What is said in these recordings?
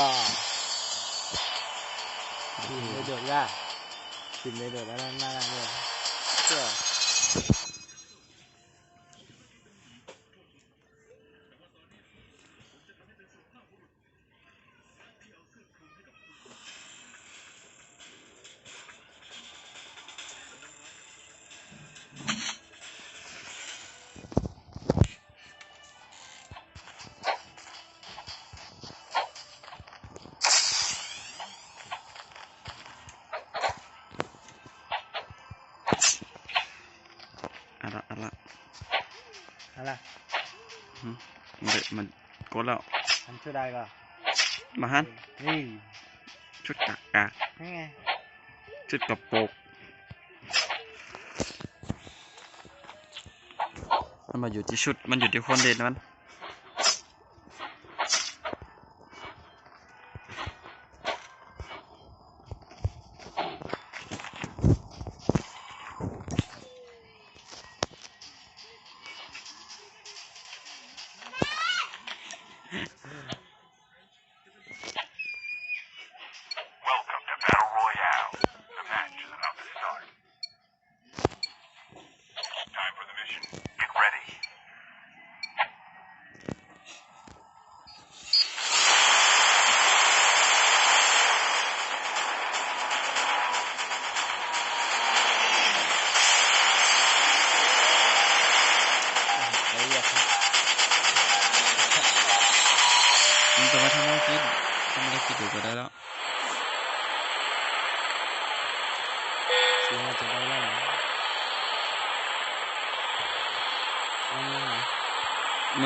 ก็ทีมเลยเดือดย่าทีมเลยเดือดแล้วน่ารักเลยเชื่อ อะละเอะละอะไรอืมมันเดมันกดแล้วทำชื่อได้ก็มาฮันนี่ชุดกากกากนี่ไงชุดกระโปกมันมาอยู่ที่ชุด มันอยู่ที่คนเด่นมัน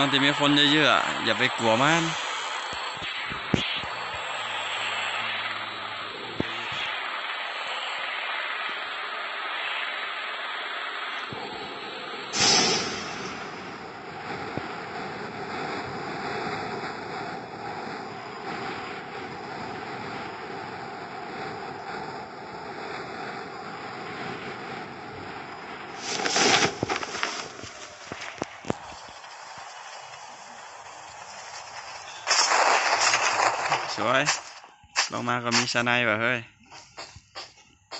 มันจะมีคนเยอะๆอะอย่าไปกลัวมัน วยลงมาก็มีสไนป์ว่ะเฮ้ย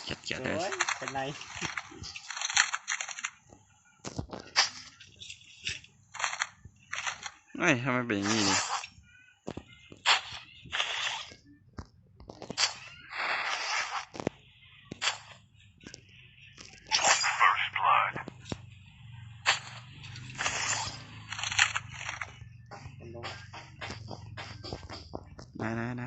เกียดเกียดเลยโอ้ยเป็นไรเฮ้ยทำไมเป็นอย่างนี้นี่ First blood. เป็นลม ได้ได้ได้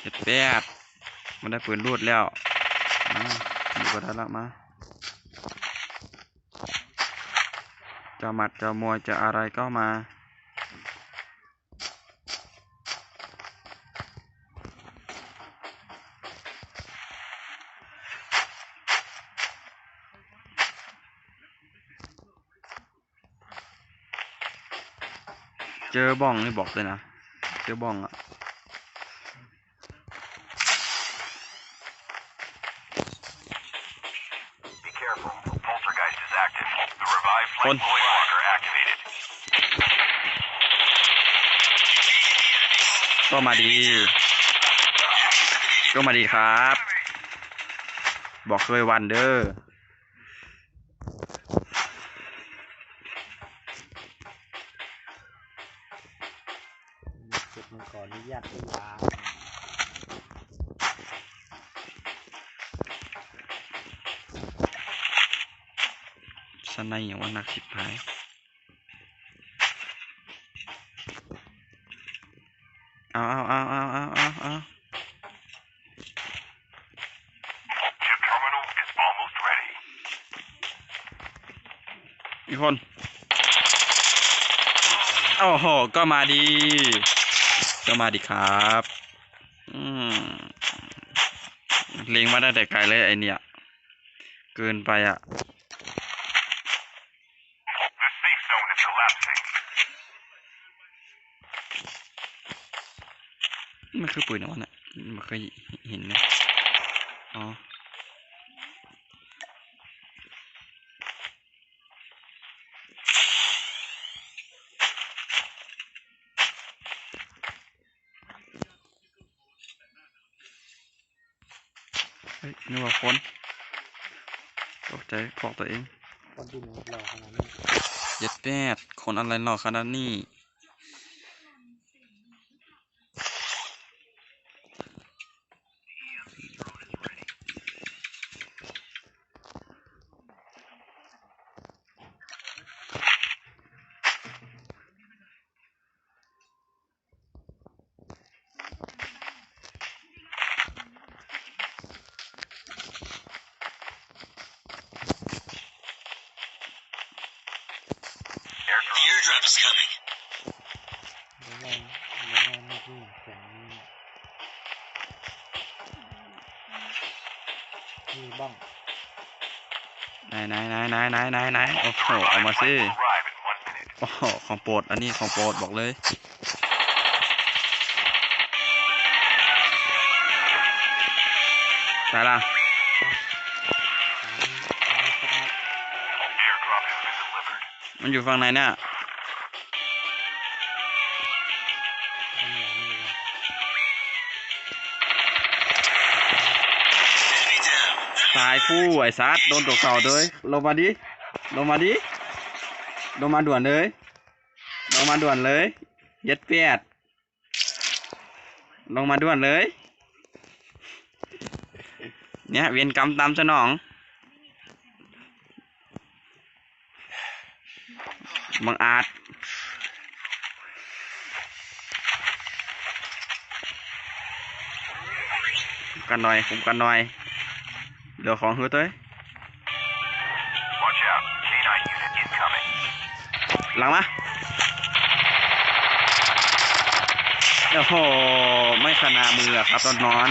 เจ็ดแปด มันได้ปืนรูดแล้วมาดูก็ได้ละมาจะหมัดจะมวยจะอะไรก็มาเจอบ้องนี่บอกเลยนะ เจอบ้องอะ ก็มาดี ก็มาดีครับ บอกเคยวันเด้อเก็บมันก่อนอนุญาตให้วาสนในอย่างว่านักสิบหาย เอาเอาเอาเอาเอาเอาเอาอีกคน โอ้โห ก็มาดี ก็มาดีครับ อืมเล็งมาตั้งแต่ไกลเลยไอเนี่ย เกินไปอะ มันคือปืนนะวะน่ะมันเคยเห็นนะอ๋อนี่ว่าคนตกใจพอกตัวเองคนดูหล่อขนาดนี้เย็ดแปดคนอะไรหล่อขนาดนี้ นไหนไหนไหนไหนไหนไหนโอ้โหออกมาสิโอ้โหของโปรดอันนี้ของโปรดบอกเลยไปละมันอยู่ฝั่งไหนเนี่ยายคู่ไอ้ซัดโดนตกเสาเลยลงมาดิลงมาดิลงมาด่วนเลยลงมาด่วนเลยเย็ดเปียดลงมาด่วนเลย เนี่ยเวียนกรรมตามสนองบังอาจกันหน่อยคุมกันหน่อย เดี๋ยวของหือเต้ย Watch out. K9 unit incoming. หลังมาโอ้โห ไม่ขนามืออะครับตอนนอน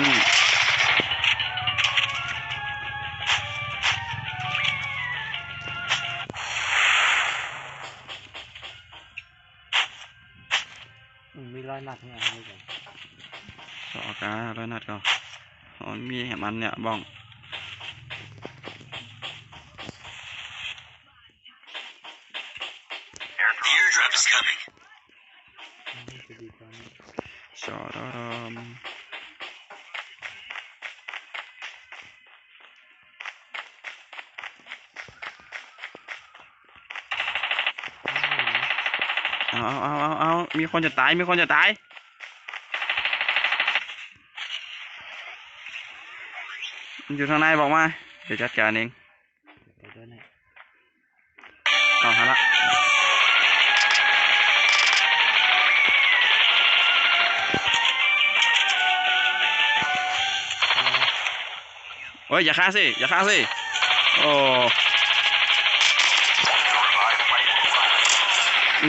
อืมมีรอยหนักเนี่ยอะไรกันสอการ้อยนัดก็อ๋อมีเห็นมันเนี่ยบ้อง นี่จะดีกว่ามเอาเอาเอาเอามีคนจะตาย มีคนจะตาย อยู่ทางในบอกมา เดี๋ยวจัดการเอง โอ้ยอย่าฆ่าสิอย่าฆ่าสิโอ้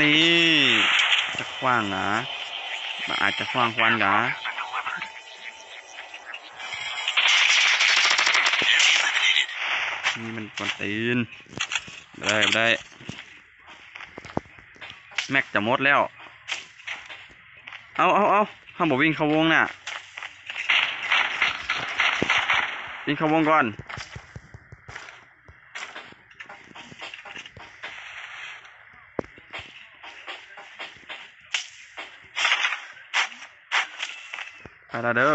นี่จะคว้างเหรอมันอาจจะคว้างควันเหรอนี่มันกวนตีนได้ได้แม็กจะหมดแล้ว เอาเอาเอาห้ามบอกวิ่งเข้าวงน่ะ วิ่งเข้าวงก่อนไปละเด้อ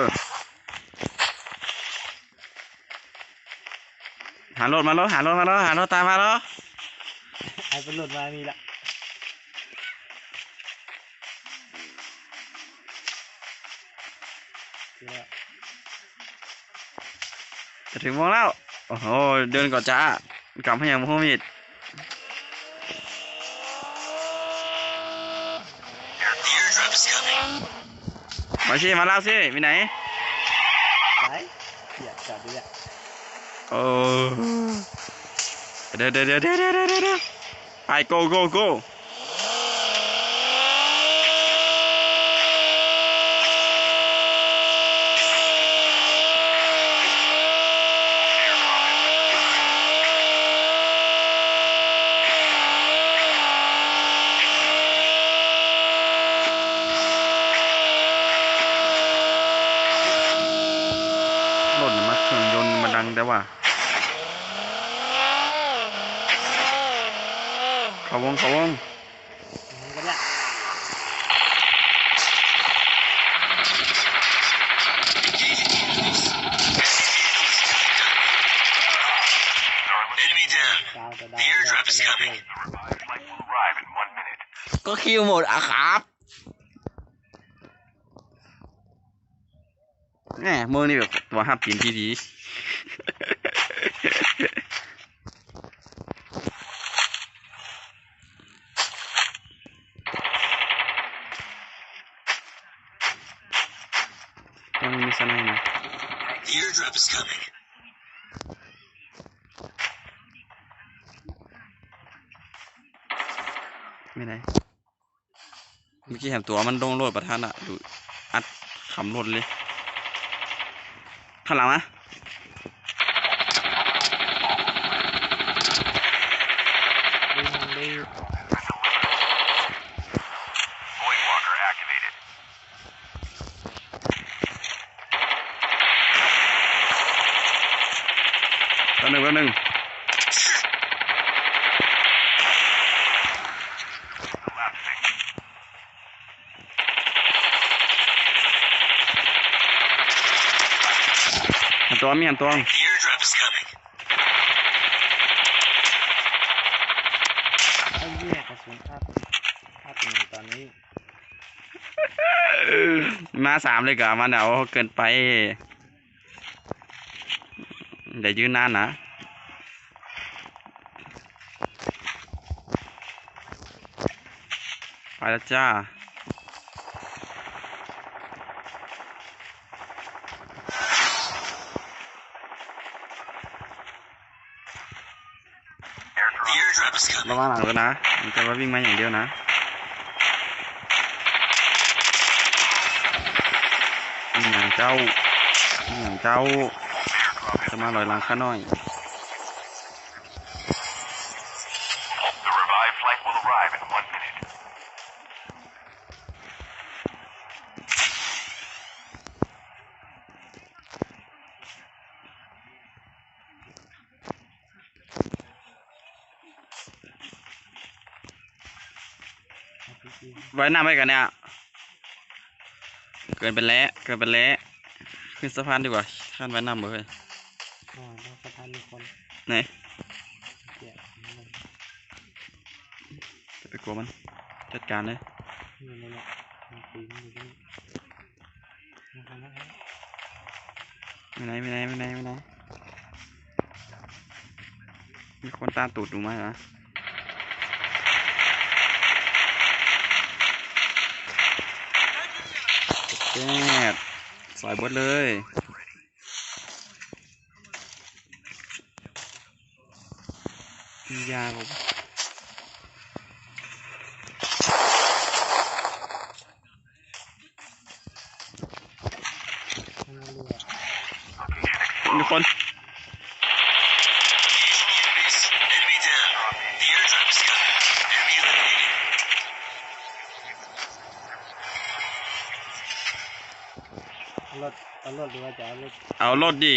หารถมาแล้วหารถมาแล้วหารถตามมาแล้วไอ้เป็นหลุดมามีละ ถึงวงแล้ว โอ้โห เดินก่อนจ้ากลับให้ยังพ่อมิด The airdrop is coming. มาสิมาแล้วสิไปไหนไปเดี๋ยวจอดดูอะโอ้เดี๋ยวเดี๋ยวเดี๋ยวเดี๋ยวเดี๋ยวเดี๋ยวเดี๋ยวไป go go go รถน่ะมาเครื่องยนต์มาดังแต่ว่า เขาวงเขาวง มันก็ได้ Engaging the enemies. จะได้แบบจะได้ด้วย The revived flight will arrive in one minute. ก็คิวหมดอะครับแหมมือนี่แบบตัวห้าปีนที่ดียังมีสไนด์นะ The airdrop is coming. ไม่ได้ เมื่อกี้เห็นตัวมันโดงโลดประทานอะดูอัดขำรถเลยข้างหลังนะ วิ่งดิ Void walker activated. แป๊บหนึงแป๊บหนึง Collapsing. เห็ นตัวมีเห็นตัว The airdrop is coming. ไอ้เหี้ยกระสุนภาพภาพหนึ่งตอนนี้ มาสามเลยกะมันเอาเกินไปเดี๋ยวยืนนานนะไปแล้วจ้า airdrop is coming. ระวังหลังด้วนะมันจะว่าวิ่งมาอย่างเดียวนะอหย่างเจ้าอหย่างเจ้า จะมาลอยหลังข้าน้อย ไว้หน้าไปกันเนี่ย เกินไปแล้ว เกินไปแล้ว ขึ้นสะพานดีกว่าข้ามไว้หน้าเลยอ๋อแล้วสะพานมีคนไหนเหี้ยมันจะไปกลัวมัน จัดการเลยอยู่ในเนี่ยมันปีนอยู่ที่นี่นะครับนะครับไม่ไหนไม่ไหนไม่ไหนไม่ไหนมีคนตามตูดดูไหมนะ แจ๊ดสอยบดเลยมียาผม รถเอารถหรือว่าจะเอารถเอารถดิ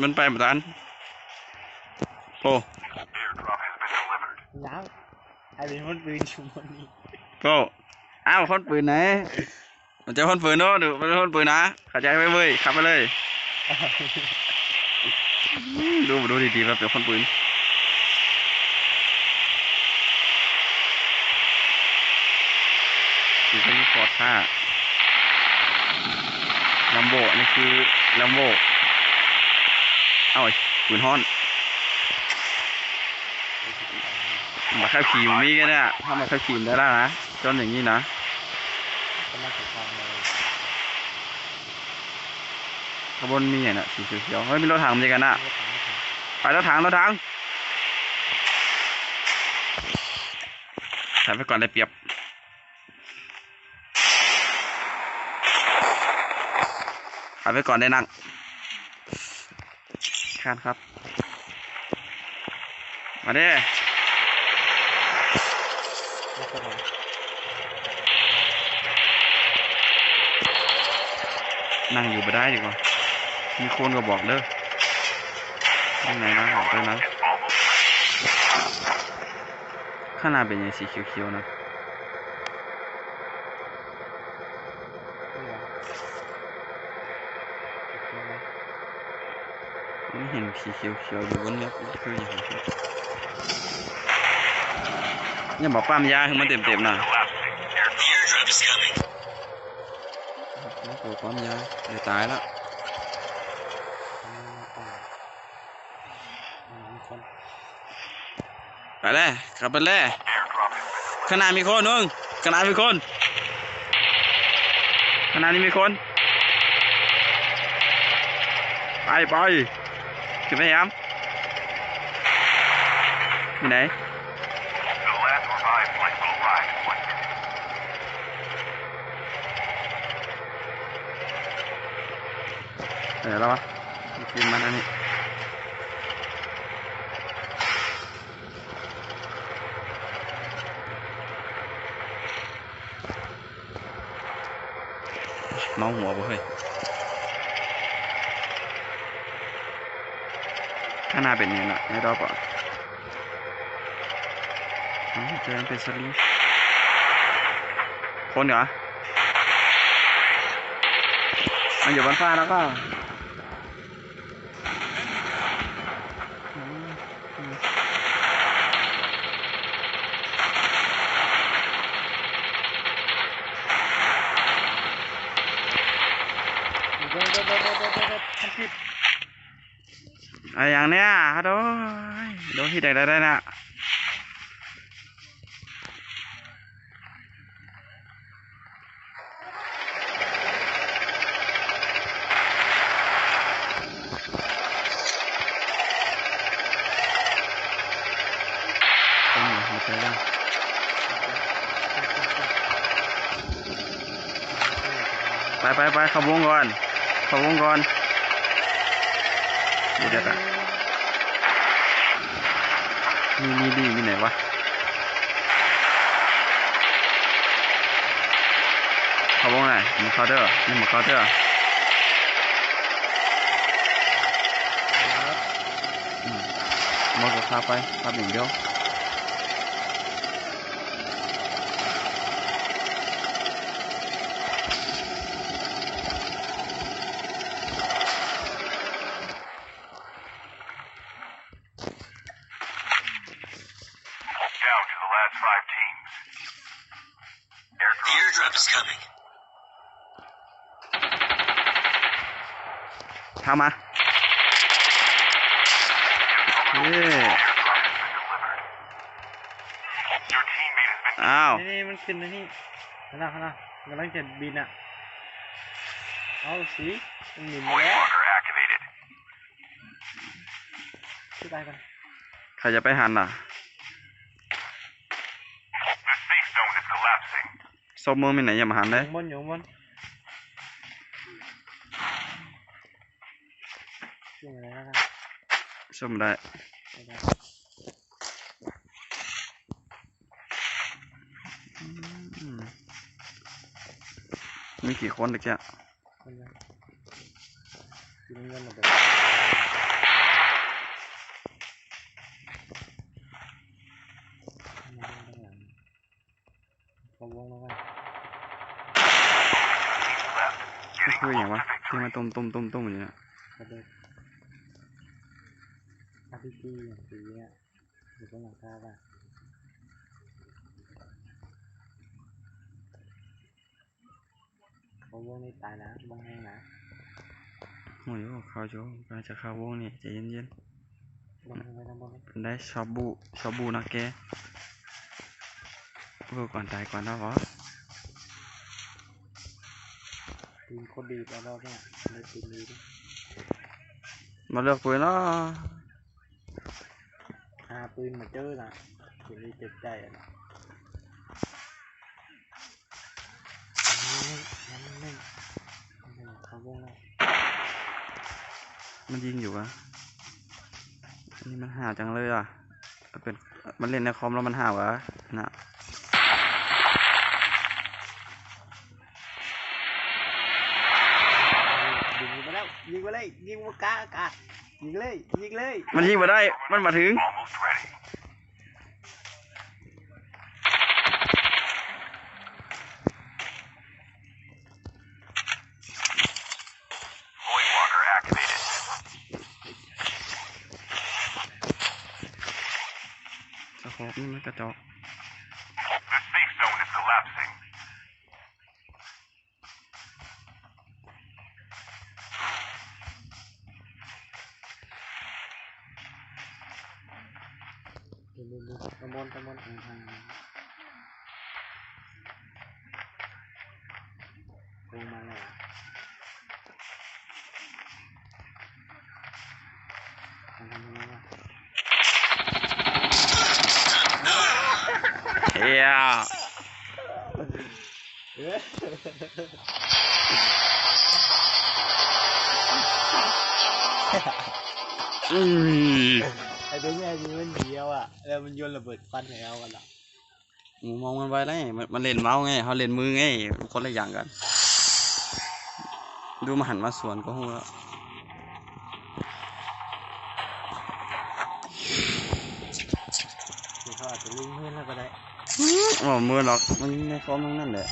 มันไปแบบนั้นโอ้ Airdrop has been delivered. ยังไอ้เป็นคนปืนชุมนนี้โก้อ้าวคนปืนไหนมันจะคนปืนเนอะดูมันเป็นคนปืนนะเข้าใจไหมเว้ยขับไปเลย ดูดูดีๆว่าเป็นคนปืนคือเขามีฟอร์ดท่า ลัมโบนี่คือลัมโบเอาไอ้ปืนฮ้อนมาขับขี่มันมีกันเนี่ยถ้ามาขับขี่มันได้แล้วนะจนอย่างนี้นะขบวนมีอะนะสีเขียวเฮ้ยมีรถถังมันจะกันน่ะไปรถถังรถถังถ่ายไปก่อนได้เปรียบ ถ่าไปก่อนได้นั่งคานครับ มาเด้รถกระบะนั่งอยู่ไปได้ดีกว่า มีคนก็บอกเด้อยังไงนะบอกด้วยนะ ข้างหน้าเป็นยังสีเขียวๆนะ นี่เหรอโอเคไหม ไม่เห็นสีเขียวๆอยู่บนเนี้ยคืออย่างไรอย่าบอกปั๊มยาให้มันเต็มๆนะ Collapsing. Airdrop. The airdrop is coming. โอ้โหปั๊มยาจะตายแล้วไปเลยขับไปเลย Airdrop has been ข้างหน้ามีคนนึงข้างหน้ามีคนข้างหน้านี่มีคน ไปไป ขึ้นไปยังอยู่ไหน The last revived flight will arrive in one minute. เดี๋ยวแล้ววะกินมันอันนี้เมาหัวบ่เฮ้ยข้างหน้าเป็นเนี่ยนะในรอบอ่อ๋อเจอเป็นสลีคนเหรอมันอยู่บนฟ้าแล้วก็ อะไรอย่างเนี้ยฮัลโหลโดนที่ไหนได้ได้นะไปไปไปเขับวงก่อนเขับวงก่อน ดี๋ยวเดี๋ยวก่นมีมีดีมีไหนวะเขับวงไหนหมาเคาเดอร์นี่หมาเคาเดอร์อืมมอก็ขับไปขับอย่างเดียว Down to the last five teams. Airdrop. The airdrop is coming. เข้ามาเย้ Airdrop has been delivered. Your teammate has been อ้าวนี่นี่มันขึ้นนะนี่ข้างหน้าข้างหน้ามันกำลังจะบินอะ เอาสิมันหนีมาแล้ว Voidwalker activated. ช่วยตายก่อนใครจะไปหันล่ะ The safe zone is collapsing. ศพมือมีไหนอย่ามาหันอเลยยู่ข้างบนอยู่ข้างบนช่วยอะไรแล้วกันศพไม่ได้ไม่ได้อืมมีกี่คนตะเกียคนเดียวกินเงินหมดเลยมาข้างหลังเขาวงแล้วกัน ก็คืออย่างวะที่มา ต้มต้มต้มต้มอย่างเงี้ยกระเด็กอาร์พีจีอย่างสีเนี่ยอยู่บนหลังคาป่ะเขาวงนี่ตายนะบ้องแห้งนะโอ้ยเข้าโจกำลังจะเข้าวงนี่ใจเย็นบ้องแห้งไปทั้งหมดเลยๆเป็นได้ชอบบูชอบบูนะแกเพื่อก่อนตายก่อนนะวะ ปืนโคตรดีแล้วรอบเนี่ยเลยปืนดีดิมาเลือกปืนเนาะหาปืนมาเจอนะปืนดีเจ็บใจอะนะนั่นนี่นั่นนี่เขาวงแล้วมันยิงอยู่วะอันนี่มันหาจังเลยอะเป็นมันเล่นในคอมแล้วมันหาวะนะ ยิงไปแล้วยิงไป เลยยิงมากาอากาศยิงเลยยิงเลย มันยิงมาได้ มันมาถึง Almost ready. Voidwalker activated. สักค อบนี่มันกระจอก The safe zone is collapsing. ดูดูตะมนตะมนทางทาง ยนระเบิดควันให้เอากันอะหมูมองมันไว้ได้มันมันเล่นเมาส์ไงเขาเล่นมือไงคนละอย่างกัน ดูมาหันมาสวนก็หัวแล้วเดี๋ยวเขาอาจจะลิงเพื่อนแล้วก็ได้อ๋อมือหรอกมันในฟอร์มทั้งนั่นแหละ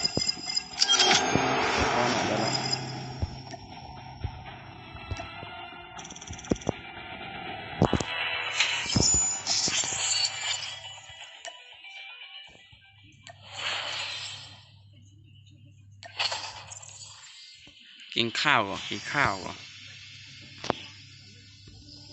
ข้าวเหรอะกินข้าวเหรอะ